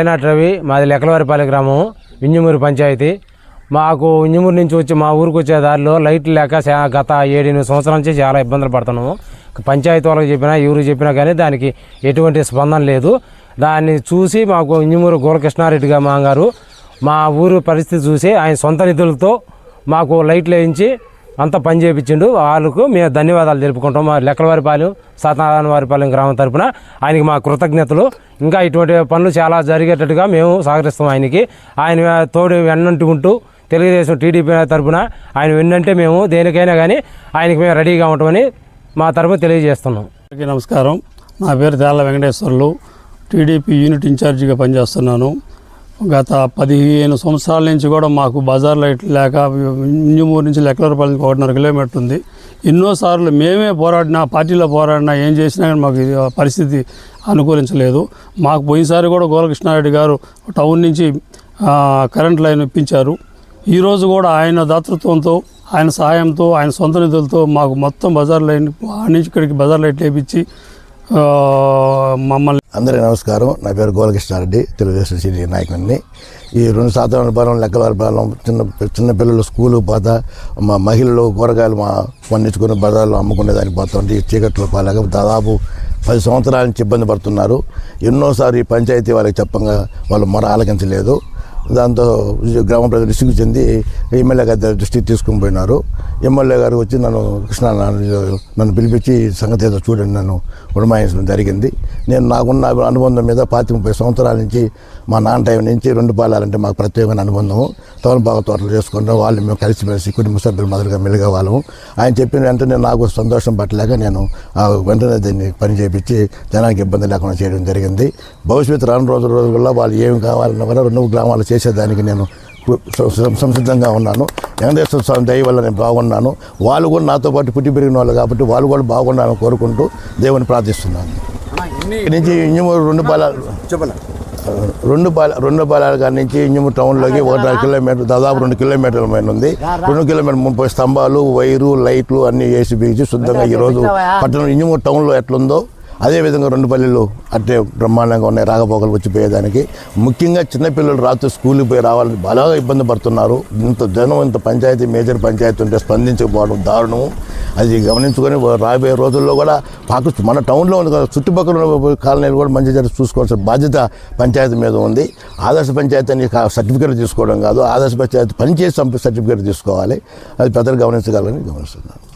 అయినాటి రవి? మాది లెక్కలవారిపల్లి గ్రామం వింజమూరు పంచాయతీ. మాకు వింజమూరు నుంచి వచ్చి మా ఊరికి వచ్చే దారిలో లైట్లు లేక గత ఏడెనిమిది సంవత్సరాల నుంచి చాలా ఇబ్బందులు పడుతున్నాము. పంచాయతీ వాళ్ళకి చెప్పినా ఎవరు చెప్పినా కానీ దానికి ఎటువంటి స్పందన లేదు. దాన్ని చూసి మాకు వింజమూరు గోలకృష్ణారెడ్డి మా గారు మా ఊరు పరిస్థితి చూసి ఆయన సొంత నిధులతో మాకు లైట్లు వేయించి అంతా పని చేయించిండు వాళ్ళకు మేము ధన్యవాదాలు తెలుపుకుంటాం. మా లెక్కలవారిపాలెం సత్యనారాయణ వారిపాలెం గ్రామం తరపున ఆయనకి మా కృతజ్ఞతలు. ఇంకా ఇటువంటి పనులు చాలా జరిగేటట్టుగా మేము సహకరిస్తాం ఆయనకి. ఆయన తోడు వెన్నంటి ఉంటూ తెలుగుదేశం టీడీపీ తరపున ఆయన వెన్నంటే మేము దేనికైనా కానీ ఆయనకి మేము రెడీగా ఉంటామని మా తరపున తెలియజేస్తున్నాం. నమస్కారం. నా పేరు తేళ్ళ వెంకటేశ్వర్లు. టీడీపీ యూనిట్ ఇన్ఛార్జిగా పనిచేస్తున్నాను. గత పదిహేను సంవత్సరాల నుంచి కూడా మాకు బజార్ లైట్ లేక ఇంజమూరు నుంచి లెక్కలపల్లికి ఒకటిన్నర కిలోమీటర్ ఉంది. ఎన్నోసార్లు మేమే పోరాడినా పార్టీలో పోరాడినా ఏం చేసినా కానీ మాకు ఇది పరిస్థితి అనుకూలించలేదు. మాకు పోయినసారి కూడా గోలకృష్ణారెడ్డి గారు టౌన్ నుంచి కరెంట్ లైన్ ఇప్పించారు. ఈరోజు కూడా ఆయన దాతృత్వంతో ఆయన సహాయంతో ఆయన సొంత నిధులతో మాకు మొత్తం బజార్ లైన్ ఆ నుంచి ఇక్కడికి బజార్ లైట్ వేపించి మమ్మల్ని అందరికీ నమస్కారం. నా పేరు గోలకృష్ణారెడ్డి తెలుగుదేశం సీనియర్ నాయకుడిని. ఈ రెండు శాతం బలం లెక్కల బలం చిన్న చిన్న పిల్లలు స్కూలు పోతా మా మహిళలు కూరగాయలు మా పండించుకుని బజార్లో అమ్ముకునే దానికి పోతుంటే ఈ చీకట్లో పాలేక దాదాపు పది సంవత్సరాల నుంచి ఇబ్బంది పడుతున్నారు. ఎన్నోసారి పంచాయతీ వాళ్ళకి చెప్పంగా వాళ్ళు మొర ఆలకించలేదు. దాంతో గ్రామ ప్రజలు విసుగు చెంది ఎమ్మెల్యే గారి దృష్టికి తీసుకుని పోయినారు. ఎమ్మెల్యే గారు వచ్చి నన్ను కృష్ణ నన్ను పిలిపించి సంగతి ఏదో చూడండి నన్ను ఉడమాయించడం జరిగింది. నేను నాకున్న అనుబంధం మీద పాతి ముప్పై సంవత్సరాల నుంచి మా నాన్న టైం నుంచి రెండు పాలాలంటే మాకు ప్రత్యేకమైన అనుబంధం. బాగా తోటలు చేసుకుంటాం వాళ్ళు మేము కలిసిమెలిసి కుటుంబ సభ్యులు మొదలుగా మెలుగా వాళ్ళము. ఆయన చెప్పిన వెంటనే నాకు సంతోషం పట్టలేక నేను ఆ వెంటనే దీన్ని పని చేపించి జనానికి ఇబ్బంది లేకుండా చేయడం జరిగింది. భవిష్యత్తు రాను రోజు రోజుల్లో వాళ్ళు ఏమి కావాలన్నా కూడా రెండు గ్రామాలు చేసేదానికి నేను సంసిద్ధంగా ఉన్నాను. వెంకటేశ్వర స్వామి దయ వల్ల నేను బాగున్నాను. వాళ్ళు కూడా నాతో పాటు పుట్టి పెరిగిన వాళ్ళు కాబట్టి వాళ్ళు కూడా బాగుండాలని కోరుకుంటూ దేవుని ప్రార్థిస్తున్నాను. ఇక్కడి నుంచి ఇంజమూరు రెండు పాలాలు రెండు పాల రెండు పాలాల కాడి నుంచి ఇంజమూరు టౌన్లోకి ఒకటిన్నర కిలోమీటర్ దాదాపు రెండు కిలోమీటర్ల పైన ఉంది. రెండు కిలోమీటర్ ముప్పై స్తంభాలు వైరు లైట్లు అన్నీ వేసి బీచి శుద్ధంగా ఈరోజు పట్టణం ఇంజమూరు టౌన్లో ఎట్లుందో అదేవిధంగా రెండు పల్లెలు అట్టే బ్రహ్మాండంగా ఉన్నాయి రాకపోకలు వచ్చిపోయేదానికి. ముఖ్యంగా చిన్నపిల్లలు రాత్రి స్కూల్కి పోయి రావాలని బాగా ఇబ్బంది పడుతున్నారు. ఇంత జనం ఇంత పంచాయతీ మేజర్ పంచాయతీ ఉంటే స్పందించకపోవడం దారుణం. అది గమనించుకొని రాబోయే రోజుల్లో కూడా పాకు మన టౌన్లో ఉంది కదా చుట్టుపక్కల కాలనీలు కూడా మంచి జరిగి చూసుకోవాల్సిన బాధ్యత పంచాయతీ మీద ఉంది. ఆదర్శ పంచాయతీ అని సర్టిఫికేట్ తీసుకోవడం కాదు ఆదర్శ పంచాయతీ పనిచేసి సర్టిఫికేట్ తీసుకోవాలి. అది పెద్దలు గమనించగలని గమనిస్తున్నాను.